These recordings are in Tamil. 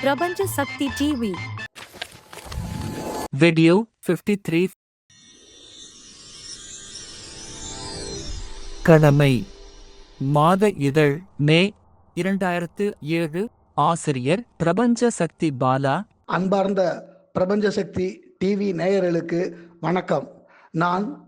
பிரபஞ்ச சக்தி டிவி Video 53 கடமை. மாத இதழ் மே இரண்டாயிரத்து ஏழு. ஆசிரியர் பிரபஞ்ச சக்தி பாலா. அன்பார்ந்த பிரபஞ்ச சக்தி டிவி நேயர்களுக்கு வணக்கம். நான்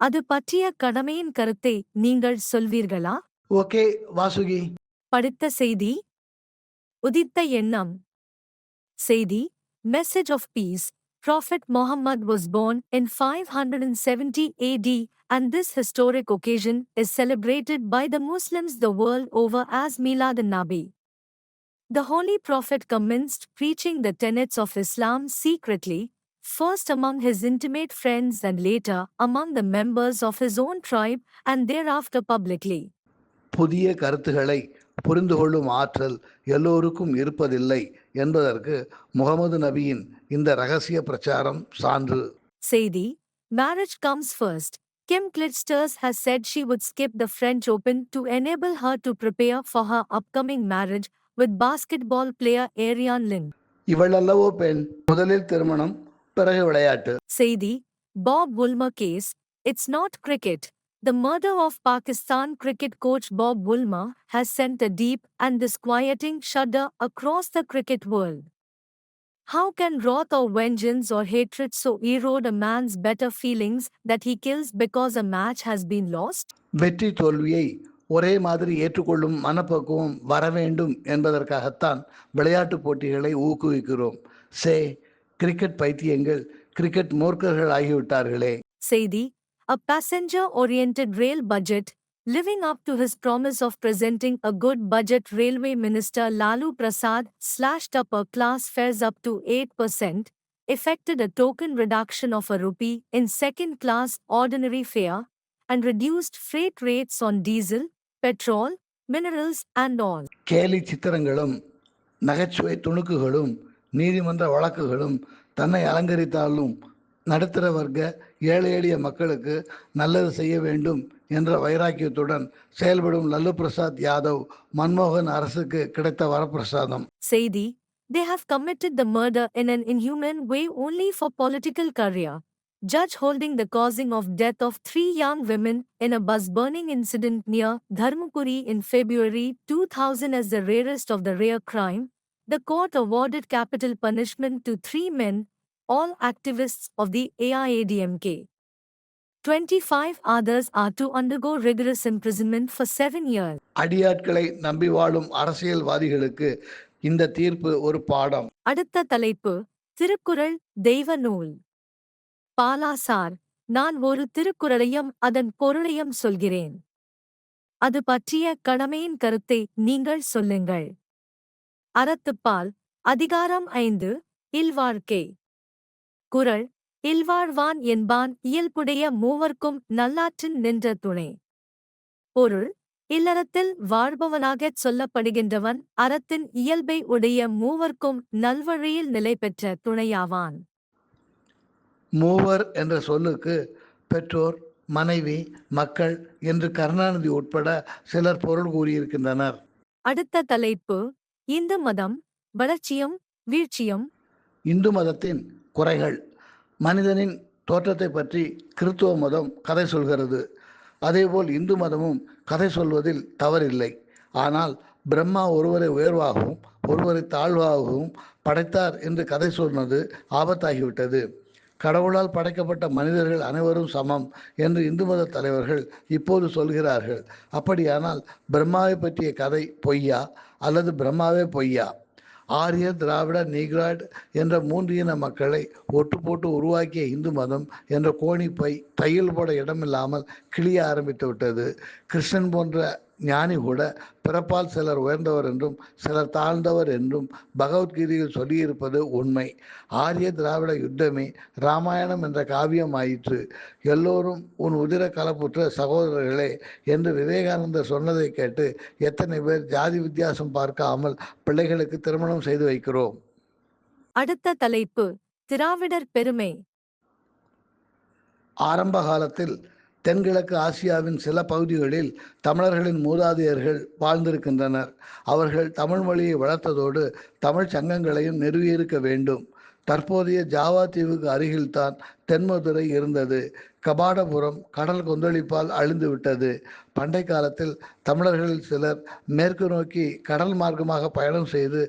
அது பற்றிய கடமையின் கருத்தை நீங்கள் சொல்வீர்களா ஓகே வாசுகி படித்த செய்தி உதித்த எண்ணம் செய்தி message of peace Prophet Muhammad was born in 570 AD and this historic occasion is celebrated by the Muslims the world over as Milad an-Nabi. The Holy Prophet commenced preaching the tenets of Islam secretly, first among his intimate friends and later among the members of his own tribe and thereafter publicly. புதிய கருத்துக்களை புரிந்து கொள்ளும் ஆற்றல் எல்லோருக்கும் இருப்பதில்லை என்பதற்கு முகமது நபியின் இந்த ரகசிய பிரச்சாரம் சான்று Sadie, marriage comes first. Kim Klitsters has said she would skip the French Open to enable her to prepare for her upcoming marriage with basketball player Ariane Lin. இவளல்லவோ பெண் முதலில் திருமணம் பிறகு விளையாட்டு Sadie, Bob Woolmer case, it's not cricket. The murder of Pakistan cricket coach Bob Woolmer has sent a deep and disquieting shudder across the cricket world. How can wrath or vengeance or hatred so erode a man's better feelings that he kills because a match has been lost? வெற்றி தோல்வியை ஒரே மாதிரி ஏற்றுக்கொள்ளும் மனப்பக்குவம் வர வேண்டும் என்பதற்காகத்தான் விளையாட்டுப் போட்டிகளை ஊக்குவிக்கிறோம் சே கிரிக்கெட் பைத்தியங்கள் கிரிக்கெட் மூர்க்கர்கள் ஆகிவிட்டார்களே Saidi, a passenger oriented rail budget, living up to his promise of presenting a good budget railway minister Lalu Prasad slashed upper class fares up to 8%, effected a token reduction of a rupee in second class ordinary fare, and reduced freight rates on diesel, petrol, minerals, and all. கேலி சித்திரங்களும் நகைச்சுவை துணுக்குகளும் நீதிமன்ற வழக்குகளும் தன்னை அலங்கரித்தாலும் நடுத்தர வர்க்க ஏழை எளிய மக்களுக்கு நல்லது செய்ய வேண்டும் என்ற வைராக்கியத்துடன் செயல்படும் லல்லு பிரசாத் யாதவ் மன்மோகன் அரசுக்கு கிடைத்த வரப்பிரசாதம் Saidi, they have committed the murder in an inhuman way only for political career. Judge holding the causing of death of three young women in a bus burning incident near Dharmapuri in February 2000 as the rarest of the rare crime, the court awarded capital punishment to three men, all activists of the AIADMK. 25 others are to undergo rigorous imprisonment for seven years. அடியாட்களை நம்பி வாழும் அரசியல்வாதிகளுக்கு இந்த தீர்ப்பு ஒரு பாடம் அடுத்த தலைப்பு திருக்குறள் தெய்வ நூல் பாலாசார் நான் ஒரு திருக்குறளையும் அதன் பொருளையும் சொல்கிறேன் அது பற்றிய கடமையின் கருத்தை நீங்கள் சொல்லுங்கள் அறத்துப்பால் அதிகாரம் ஐந்து இல்வாழ்க்கை. குறள் இல்வாழ்வான் என்பான் இயல்புடைய மூவர்க்கும் நல்லாற்றின் நின்ற துணை பொருள் இல்லறத்தில் வாழ்பவனாகச் சொல்லப்படுகின்றவன் அறத்தின் இயல்பை உடைய மூவர்க்கும் நல்வழியில் நிலை பெற்ற துணையாவான். மூவர் என்ற சொல்லுக்கு பெற்றோர் மனைவி மக்கள் என்று கருணாநிதி உட்பட சிலர் பொருள் கூறியிருக்கின்றனர். அடுத்த தலைப்பு இந்து மதம் வளர்ச்சியும் வீழ்ச்சியும். இந்து மதத்தின் குறைகள் மனிதனின் தோற்றத்தை பற்றி கிறித்துவ மதம் கதை சொல்கிறது. அதேபோல் இந்து மதமும் கதை சொல்வதில் தவறில்லை. ஆனால் பிரம்மா ஒருவரை உயர்வாகவும் ஒருவரை தாழ்வாகவும் படைத்தார் என்று கதை சொன்னது ஆபத்தாகிவிட்டது. கடவுளால் படைக்கப்பட்ட மனிதர்கள் அனைவரும் சமம் என்று இந்து மத தலைவர்கள் இப்போது சொல்கிறார்கள். அப்படியானால் பிரம்மாவை பற்றிய கதை பொய்யா அல்லது பிரம்மாவே பொய்யா? ஆரிய திராவிட நீக்ராய்டு என்ற மூன்று இன மக்களை ஒட்டு போட்டு உருவாக்கிய இந்து மதம் என்ற கோணிப்பை தையல் போட இடமில்லாமல் கிளிய ஆரம்பித்து விட்டது. கிருஷ்ணன் போன்ற ஞானி கூட பிறப்பால் சிலர் உயர்ந்தவர் என்றும் சிலர் தாழ்ந்தவர் என்றும் பகவத்கீதையில் சொல்லியிருப்பது உண்மை. ஆரிய திராவிட யுத்தமே ராமாயணம் என்ற காவியம் ஆயிற்று எல்லோரும் உன் உதிர கலப்புற்ற சகோதரர்களே என்று விவேகானந்தர் சொன்னதை கேட்டு எத்தனை பேர் ஜாதி வித்தியாசம் பார்க்காமல் பிள்ளைகளுக்கு திருமணம் செய்து வைக்கிறோம். அடுத்த தலைப்பு திராவிடர் பெருமை. ஆரம்ப காலத்தில் தென்கிழக்கு ஆசியாவின் சில பகுதிகளில் தமிழர்களின் மூதாதையர்கள் வாழ்ந்திருக்கின்றனர். அவர்கள் தமிழ் மொழியை வளர்த்ததோடு தமிழ் சங்கங்களையும் நிறுவியிருக்க வேண்டும். தற்போதைய ஜாவா தீவுக்கு அருகில்தான் தென்மதுரை இருந்தது. கபாடபுரம் கடல் கொந்தளிப்பால் அழிந்துவிட்டது. பண்டை காலத்தில் தமிழர்களில் சிலர் மேற்கு நோக்கி கடல் மார்க்கமாக பயணம் செய்து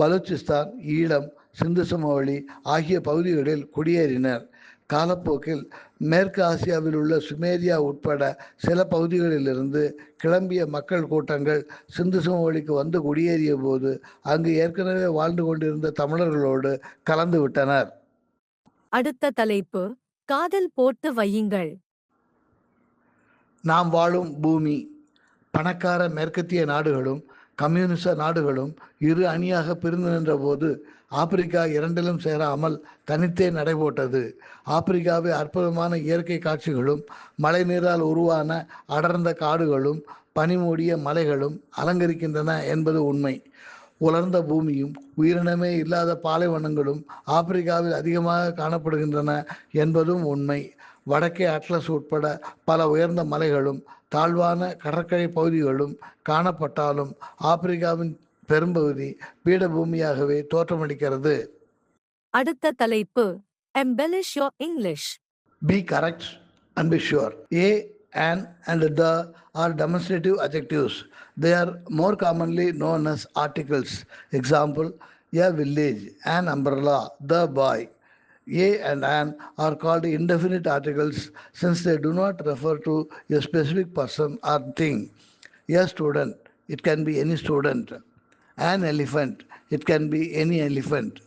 பலூச்சிஸ்தான் ஈழம் சிந்து சமவெளி ஆகிய பகுதிகளில் குடியேறினர். காலப்போக்கில் மேற்கு ஆசியாவில் உள்ள சுமேரியா உட்பட சில பகுதிகளிலிருந்து கிளம்பிய மக்கள் கூட்டங்கள் சிந்து சமவெளிக்கு வந்து குடியேறிய போது அங்கு ஏற்கனவே வாழ்ந்து கொண்டிருந்த தமிழர்களோடு கலந்து விட்டனர். அடுத்த தலைப்பு காதல் போட்டு வையுங்கள். நாம் வாழும் பூமி பணக்கார மேற்கத்திய நாடுகளும் கம்யூனிச நாடுகளும் இரு அணியாக பிரிந்து நின்றபோது ஆப்பிரிக்கா இரண்டிலும் சேராமல் தனித்தே நடைபோட்டது. ஆப்பிரிக்காவை அற்புதமான இயற்கை காட்சிகளும் மழை நீரால் உருவான அடர்ந்த காடுகளும் பனிமூடிய மலைகளும் அலங்கரிக்கின்றன என்பது உண்மை. உலர்ந்த பூமியும் உயிரினமே இல்லாத பாலைவனங்களும் ஆப்பிரிக்காவில் அதிகமாக காணப்படுகின்றன என்பதும் உண்மை. வடக்கே அட்லஸ் உட்பட பல உயர்ந்த மலைகளும் தாழ்வான கடற்கரை பகுதிகளும் காணப்பட்டாலும் ஆப்பிரிக்காவின் பெரும்பகுதி பீடபூமியாகவே தோற்றமளிக்கிறது அடுத்த தலைப்பு embellish your English Be correct and be sure. A, an, and the are demonstrative adjectives. They are more commonly known as articles. Example, a village, an umbrella, the boy. A and an are called indefinite articles since they do not refer to a specific person or thing. A student, it can be any student. An elephant, it can be any elephant.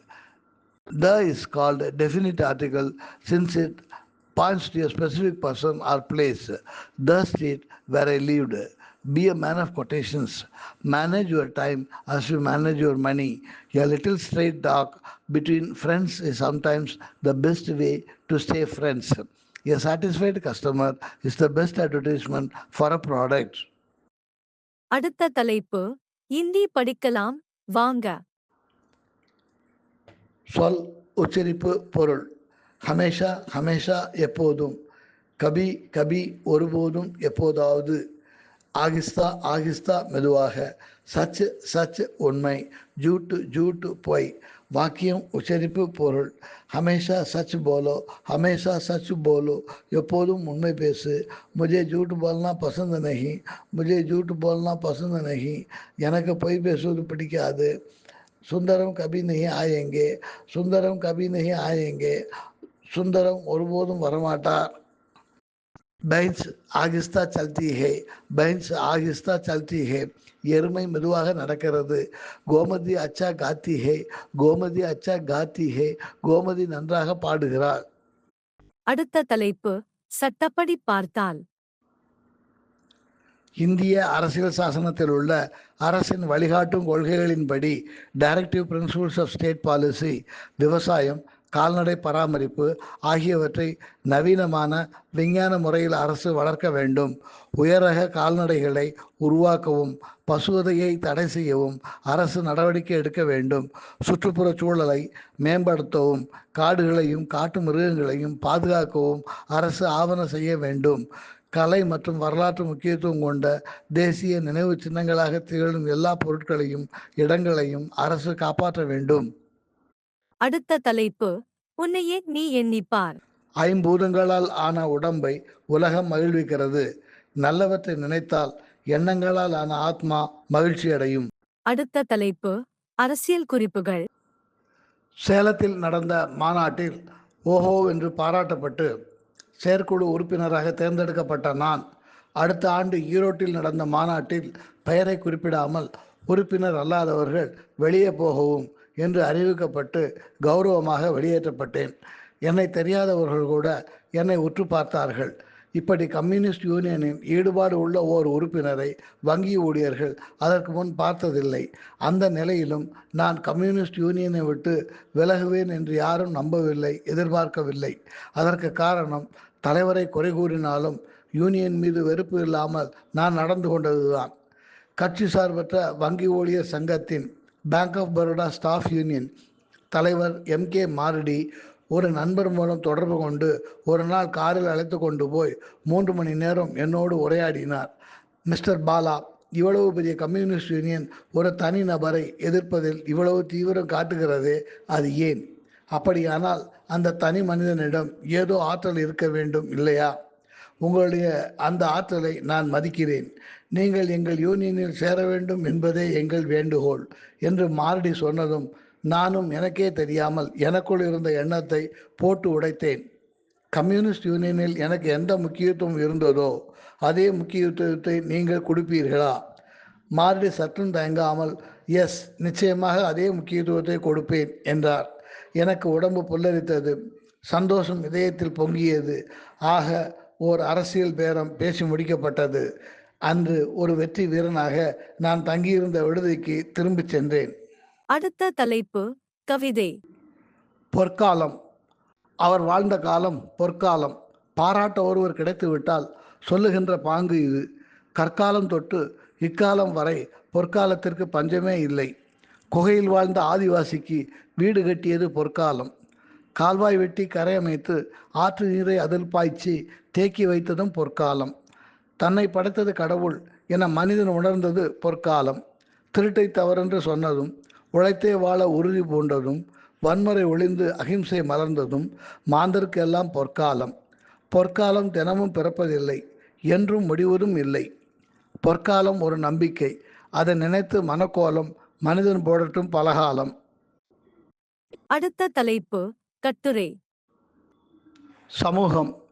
The is called a definite article since it points to a specific person or place. The street where I lived. Be a man of quotations. Manage your time as you manage your money. A little straight talk between friends is sometimes the best way to stay friends. A satisfied customer is the best advertisement for a product. அடுத்த தலைப்பு இந்தி படிக்கலாம். வாங்க. சொல் உச்சரிப்பு பொருள். ஹமேஷா ஹமேஷா எப்போதும். கபி கபி ஒருபோதும் எப்போதாவது. ஆகிஸ்தா ஆகிஸ்தா மெதுவாக. சச் சச் உண்மை. ஜூட்டு ஜூட்டு பொய். வாக்கியம் உச்சரிப்பு பொருள். ஹமேஷா சச் போலோ ஹமேஷா சச் போலோ எப்போதும் உண்மை பேசு. முஜே ஜூட் போல்னா பசந்த நகி. முஜே ஜூட் போல்னா பசந்த நகி. எனக்கு பொய் பேசுவது பிடிக்காது. சுந்தரம் கபி நகி ஆயேங்கே. சுந்தரம் கபி நகி ஆயேங்கே. சுந்தரம் ஒருபோதும் வரமாட்டார் பைன்ஸ் ஆகிஸ்தா சல்தி ஹே பைன்ஸ் ஆகிஸ்தா சல்தி ஹே எருமை மெதுவாக நடக்கிறது. கோமதி அச்சா காத்தி ஹே கோமதி அச்சா காத்தி ஹே கோமதி நன்றாக பாடுகிறாள். அடுத்த தலைப்பு சட்டப்படி பார்த்தால். இந்திய அரசியல் சாசனத்தில் உள்ள அரசின் வழிகாட்டும் கொள்கைகளின்படி directive principles of state policy விவசாயம் கால்நடை பராமரிப்பு ஆகியவற்றை நவீனமான விஞ்ஞான முறையில் அரசு வளர்க்க வேண்டும். உயரக கால்நடைகளை உருவாக்கவும் பசுவதையை தடை செய்யவும் அரசு நடவடிக்கை எடுக்க வேண்டும். சுற்றுப்புற சூழலை மேம்படுத்தவும் காடுகளையும் காட்டு மிருகங்களையும் பாதுகாக்கவும் அரசு ஆவண செய்ய வேண்டும். கலை மற்றும் வரலாற்று முக்கியத்துவம் கொண்ட தேசிய நினைவு சின்னங்களாக திகழும் எல்லா பொருட்களையும் இடங்களையும் அரசு காப்பாற்ற வேண்டும். அடுத்த தலைப்பு உன்னையே நீ எண்ணிப்பார். ஐம்பூதங்களால் ஆன உடம்பை உலகம் மகிழ்விக்கிறது. நல்லவற்றை நினைத்தால் எண்ணங்களால் ஆன ஆத்மா மகிழ்ச்சி அடையும். அடுத்த தலைப்பு அரசியல் குறிப்புகள். சேலத்தில் நடந்த மாநாட்டில் ஓஹோ என்று பாராட்டப்பட்டு செயற்குழு உறுப்பினராக தேர்ந்தெடுக்கப்பட்ட நான் அடுத்த ஆண்டு ஈரோட்டில் நடந்த மாநாட்டில் பெயரை குறிப்பிடாமல் உறுப்பினர் அல்லாதவர்கள் வெளியே போகவும் என்று அறிவிக்கப்பட்டு கௌரவமாக வெளியேற்றப்பட்டேன். என்னை தெரியாதவர்கள் கூட என்னை உற்று பார்த்தார்கள். இப்படி கம்யூனிஸ்ட் யூனியனின் ஈடுபாடு உள்ள ஓர் உறுப்பினரை வங்கி ஊழியர்கள் அதற்கு முன் பார்த்ததில்லை. அந்த நிலையிலும் நான் கம்யூனிஸ்ட் யூனியனை விட்டு விலகுவேன் என்று யாரும் நம்பவில்லை எதிர்பார்க்கவில்லை. அதற்கு காரணம் தலைவரை குறை கூறினாலும் யூனியன் மீது வெறுப்பு இல்லாமல் நான் நடந்து கொண்டதுதான். கட்சி சார்பற்ற வங்கி ஊழியர் சங்கத்தின் bank of Baroda staff union தலைவர் எம் கே மாரடி ஒரு நண்பர் மூலம் தொடர்பு கொண்டு ஒரு நாள் காரில் அழைத்து கொண்டு போய் மூன்று மணி நேரம் என்னோடு உரையாடினார். மிஸ்டர் பாலா இவ்வளவு பெரிய கம்யூனிஸ்ட் யூனியன் ஒரு தனி நபரை எதிர்ப்பதில் இவ்வளவு தீவிரம் காட்டுகிறது அது ஏன்? அப்படியானால் அந்த தனி மனிதனிடம் ஏதோ ஆற்றல் இருக்க வேண்டும் இல்லையா? உங்களுடைய அந்த ஆற்றலை நான் மதிக்கிறேன். நீங்கள் எங்கள் யூனியனில் சேர வேண்டும் என்பதே எங்கள் வேண்டுகோள் என்று மாரடி சொன்னதும் நானும் எனக்கே தெரியாமல் எனக்குள் இருந்த எண்ணத்தை போட்டு உடைத்தேன். கம்யூனிஸ்ட் யூனியனில் எனக்கு எந்த முக்கியத்துவம் இருந்ததோ அதே முக்கியத்துவத்தை நீங்கள் கொடுப்பீர்களா? மாரடி சற்றும் தயங்காமல் எஸ் நிச்சயமாக அதே முக்கியத்துவத்தை கொடுப்பேன் என்றார். எனக்கு உடம்பு புல்லரித்தது. சந்தோஷம் இதயத்தில் பொங்கியது. ஆக ஓர் அரசியல் பேரம் பேசி முடிக்கப்பட்டது. அன்று ஒரு வெற்றி வீரனாக நான் தங்கியிருந்த விடுதிக்கு திரும்பிச் சென்றேன். அடுத்த தலைப்பு கவிதை. பொற்காலம். அவர் வாழ்ந்த காலம் பொற்காலம். பாராட்ட ஒருவர் கிடைத்துவிட்டால் சொல்லுகின்ற பாங்கு இது. கற்காலம் தொட்டு இக்காலம் வரை பொற்காலத்திற்கு பஞ்சமே இல்லை. குகையில் வாழ்ந்த ஆதிவாசிக்கு வீடு கட்டியது பொற்காலம். கால்வாய் வெட்டி கரை அமைத்து ஆற்று நீரை அதில் பாய்ச்சி தேக்கி வைத்ததும் பொற்காலம். தன்னை படைத்தது கடவுள் என மனிதன் உணர்ந்தது பொற்காலம். திருட்டை தவறென்று சொன்னதும் உழைத்தே வாழ உறுதி பூண்டதும் வன்முறை ஒளிந்து அகிம்சை மலர்ந்ததும் மாந்தருக்கெல்லாம் பொற்காலம். பொற்காலம் தினமும் பிறப்பதில்லை என்றும் முடிவதும் இல்லை. பொற்காலம் ஒரு நம்பிக்கை அதை நினைத்து மனக்கோலம் மனிதன் போடட்டும் பலகாலம். அடுத்த தலைப்பு கட்டுரை. சமூகம்.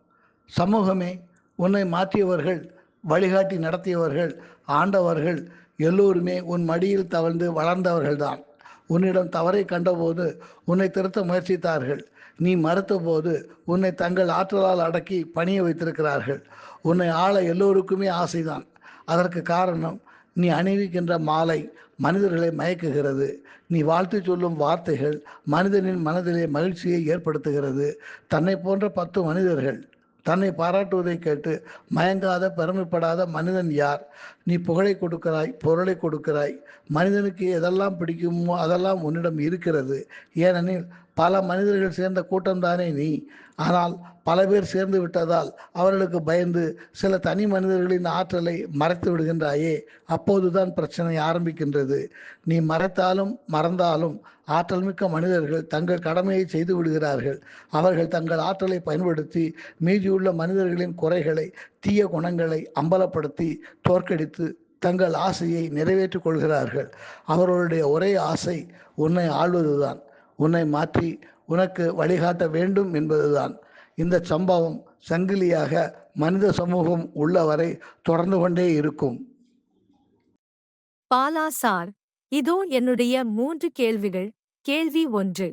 சமூகமே உன்னை மாற்றியவர்கள் வழிகாட்டி நடத்தியவர்கள் ஆண்டவர்கள் எல்லோருமே உன் மடியில் தவழ்ந்து வளர்ந்தவர்கள்தான். உன்னிடம் தவறை கண்டபோது உன்னை திருத்த முயற்சித்தார்கள். நீ மறுத்தபோது உன்னை தங்கள் ஆற்றலால் அடக்கி பணிய வைத்திருக்கிறார்கள். உன்னை ஆள எல்லோருக்குமே ஆசைதான். அதற்கு காரணம் நீ அணிவிக்கின்ற மாலை மனிதர்களை மயக்குகிறது. நீ வாழ்த்து சொல்லும் வார்த்தைகள் மனிதனின் மனதிலே மகிழ்ச்சியை ஏற்படுத்துகிறது. தன்னை போன்ற பத்து மனிதர்கள் தன்னை பாராட்டுவதை கேட்டு மயங்காத பெருமைப்படாத மனிதன் யார்? நீ புகழை கொடுக்கிறாய் பொருளை கொடுக்கிறாய். மனிதனுக்கு எதெல்லாம் பிடிக்குமோ அதெல்லாம் உன்னிடம் இருக்கிறது. ஏனெனில் பல மனிதர்கள் சேர்ந்த கூட்டம்தானே நீ. ஆனால் பல பேர் சேர்ந்து விட்டதால் அவர்களுக்கு பயந்து சில தனி மனிதர்களின் ஆற்றலை மறைத்து விடுகின்றாயே அப்போதுதான் பிரச்சனை ஆரம்பிக்கின்றது. நீ மறைத்தாலும் மறந்தாலும் ஆற்றல் மிக்க மனிதர்கள் தங்கள் கடமையை செய்து விடுகிறார்கள். அவர்கள் தங்கள் ஆற்றலை பயன்படுத்தி மீதியுள்ள மனிதர்களின் குறைகளை தீய குணங்களை அம்பலப்படுத்தி தோற்கடித்து தங்கள் ஆசையை நிறைவேற்றிக் கொள்கிறார்கள். அவர்களுடைய ஒரே ஆசை உன்னை ஆள்வதுதான். உன்னை மாற்றி உனக்கு வழிகாட்ட வேண்டும் என்பதுதான். இந்த சம்பவம் சங்கிலியாக மனித சமூகம் உள்ளவரை தொடர்ந்து கொண்டே இருக்கும். பாலா சார் இதோ என்னுடைய மூன்று கேள்விகள். கேள்வி ஒன்று.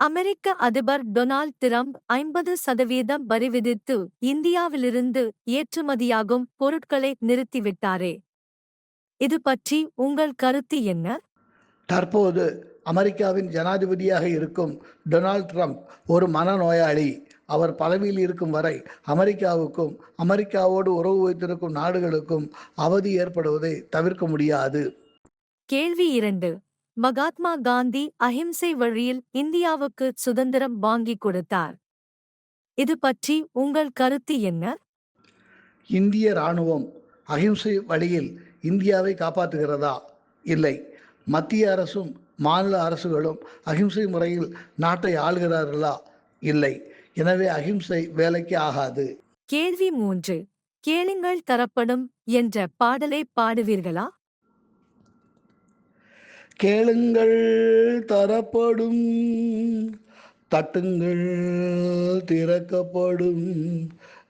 அமெரிக்க அதிபர் டொனால்ட் டிரம்ப் ஐம்பது சதவீதம் வரி விதித்து இந்தியாவிலிருந்து ஏற்றுமதியாகும் பொருட்களை நிறுத்திவிட்டாரே. இது பற்றி உங்கள் கருத்து என்ன? தற்போது அமெரிக்காவின் ஜனாதிபதியாக இருக்கும் டொனால்ட் ட்ரம்ப் ஒரு மனநோயாளி. அவர் பதவியில் இருக்கும் வரை அமெரிக்காவுக்கும் அமெரிக்காவோடு உறவு வைத்திருக்கும் நாடுகளுக்கும் அவதி ஏற்படுவதை தவிர்க்க முடியாது. கேள்வி இரண்டு. மகாத்மா காந்தி அஹிம்சை வழியில் இந்தியாவுக்கு சுதந்திரம் வாங்கிக் கொடுத்தார். இது பற்றி உங்கள் கருத்து என்ன? இந்திய இராணுவம் அகிம்சை வழியில் இந்தியாவை காப்பாற்றுகிறதா? இல்லை. மத்திய அரசும் மாநில அரசுகளும் அகிம்சை முறையில் நாட்டை ஆள்கிறார்களா? இல்லை. எனவே அகிம்சை வேலைக்கு ஆகாது. கேள்வி மூன்று. கேளுங்கள் தரப்படும் என்ற பாடலை பாடுவீர்களா? கேளுங்கள் தரப்படும் தட்டுங்கள் திறக்கப்படும்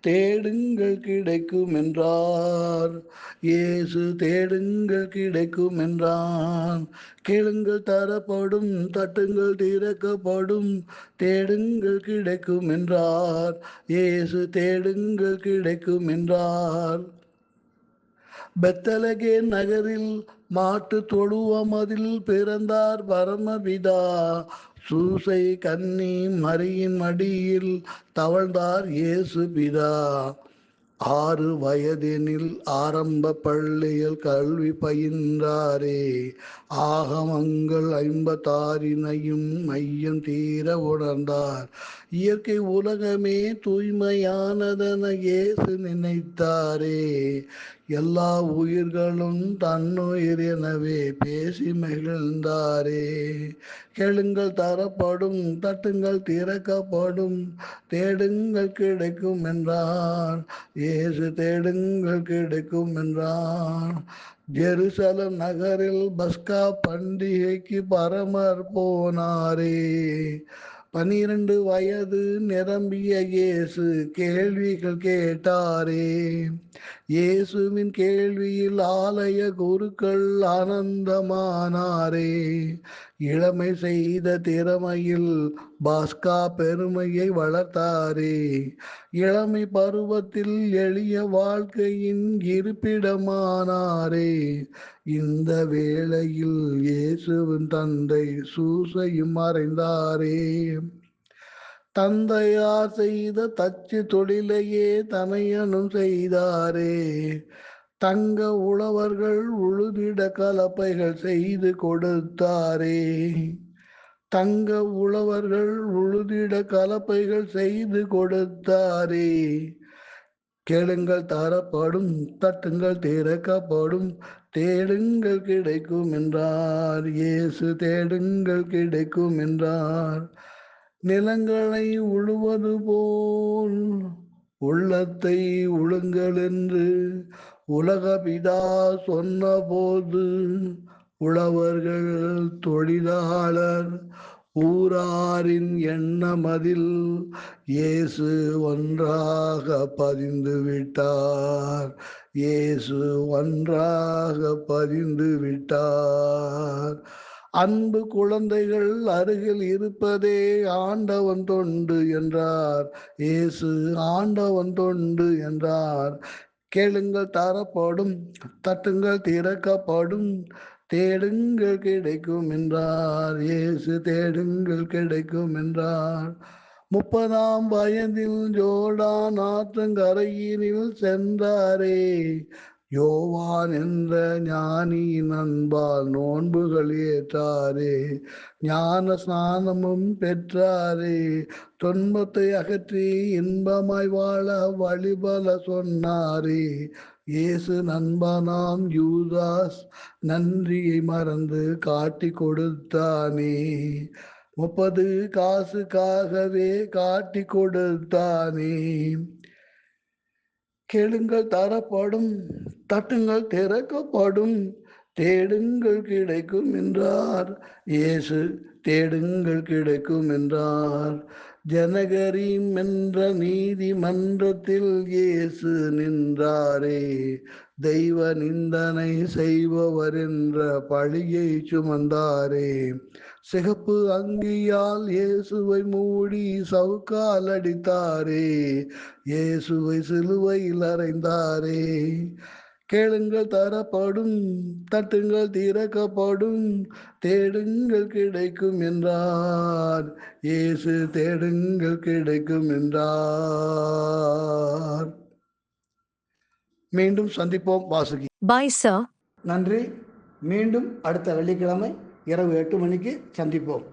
தேடுங்கள் கிடைக்கும் என்றார் இயேசு தேடுங்கள் கிடைக்கும் என்றான் கேளுங்கள் தரப்படும் தட்டுங்கள் திறக்கப்படும் தேடுங்கள் கிடைக்கும் என்றார் இயேசு தேடுங்கள் கிடைக்கும் என்றார் பெத்தலகே நகரில் மாட்டு தொழுவமதில் பிறந்தார் பரமபிதா. சூசை கன்னி மரியின் மடியில் தவழ்ந்தார் இயேசு பிதா. ஆறு வயதெனில் ஆரம்ப பள்ளியில் கல்வி பயின்றாரே. ஆகமங்கள் ஐம்பத்தாறினையும் மையம் தீர உணர்ந்தார். இயற்கை உலகமே தூய்மையானதென இயேசு நினைத்தாரே. எல்லா உயிர்களும் தன்னுயிர் எனவே பேசி மகிழ்ந்தாரே. கேளுங்கள் தரப்படும் தட்டுங்கள் திறக்கப்படும் தேடுங்கள் கிடைக்கும் என்றார். இயேசு தேடுங்கள் கிடைக்கும் என்றார். ஜெருசலம் நகரில் பஸ்கா பண்டிகைக்கு பரமர் போனாரே. பனிரெண்டு வயது நிரம்பிய இயேசு கேள்விகள் கேட்டாரே. இயேசுவின் கேள்வியில் ஆலய குருக்கள் ஆனந்தமானாரே. இளமை செய்த திறமையில் பாஸ்கா பெருமையை வளர்த்தாரே. இளமை பருவத்தில் எளிய வாழ்க்கையின் இருப்பிடமானாரே. இந்த வேளையில் இயேசுவின் தந்தை சூசையும் மறைந்தாரே. தந்தையார் செய்த தச்சு தொழிலையே தனையனும் செய்தாரே. தங்க உழவர்கள் உழுதிட கலப்பைகள் செய்து கொடுத்தாரே. தங்க உழவர்கள் உழுதிட கலப்பைகள் செய்து கொடுத்தாரே. கேளுங்கள் தரப்படும் தட்டுங்கள் திறக்கப்படும் தேடுங்கள் கிடைக்கும் என்றார் இயேசு தேடுங்கள் கிடைக்கும் என்றார் நிலங்களை உழுவது போல் உள்ளத்தை உழுங்கள் என்று உலகபிதா சொன்னபோது உழவர்கள் தொழிலாளர் ஊராரின் எண்ணமதில் இயேசு ஒன்றாக பதிந்து விட்டார் இயேசு ஒன்றாக பதிந்து விட்டார் அன்பு குழந்தைகள் அருகில் இருப்பதே ஆண்டவன் தொண்டு என்றார். இயேசு ஆண்டவன் தொண்டு என்றார். கேளுங்கள் தரப்படும் தட்டுங்கள் திறக்கப்படும் தேடுங்கள் கிடைக்கும் என்றார். இயேசு தேடுங்கள் கிடைக்கும் என்றார். முப்பதாம் வயதில் ஜோர்டான் ஆற்றங்கரையினில் சென்றாரே. யோவான் என்ற ஞானியின் அன்பால் நோன்புகள் ஏற்றாரே ஞான ஸ்நானமும் பெற்றாரே. துன்பத்தை அகற்றி இன்பமாய் வாழ வழிபல சொன்னாரே. இயேசு நண்பனாம் யூதாஸ் நன்றியை மறந்து காட்டி கொடுத்தானே. முப்பது காசுக்காகவே காட்டி கொடுத்தானே. கேளுங்கள் தரப்படும் தட்டுங்கள் திறக்கப்படும் தேடுங்கள் கிடைக்கும் என்றார். இயேசு தேடுங்கள் கிடைக்கும் என்றார். ஜனகரீம் என்ற நீதிமன்றத்தில் இயேசு நின்றாரே. தெய்வ நிந்தனை செய்பவர் என்ற பழியை சுமந்தாரே. சிகப்பு அங்கியால் இயேசுவை மூடி சவுக்கால் அடித்தாரே இயேசுவை சிலுவையில் அறைந்தாரே. கேளுங்கள் தரப்படும் தட்டுங்கள் திறக்கப்படும் தேடுங்கள் கிடைக்கும் என்றார். இயேசு தேடுங்கள் கிடைக்கும் என்றார். மீண்டும் சந்திப்போம் வாசுகி. Bye, sir. நன்றி. மீண்டும் அடுத்த வெள்ளிக்கிழமை இரவு எட்டு மணிக்கு சந்திப்போம்.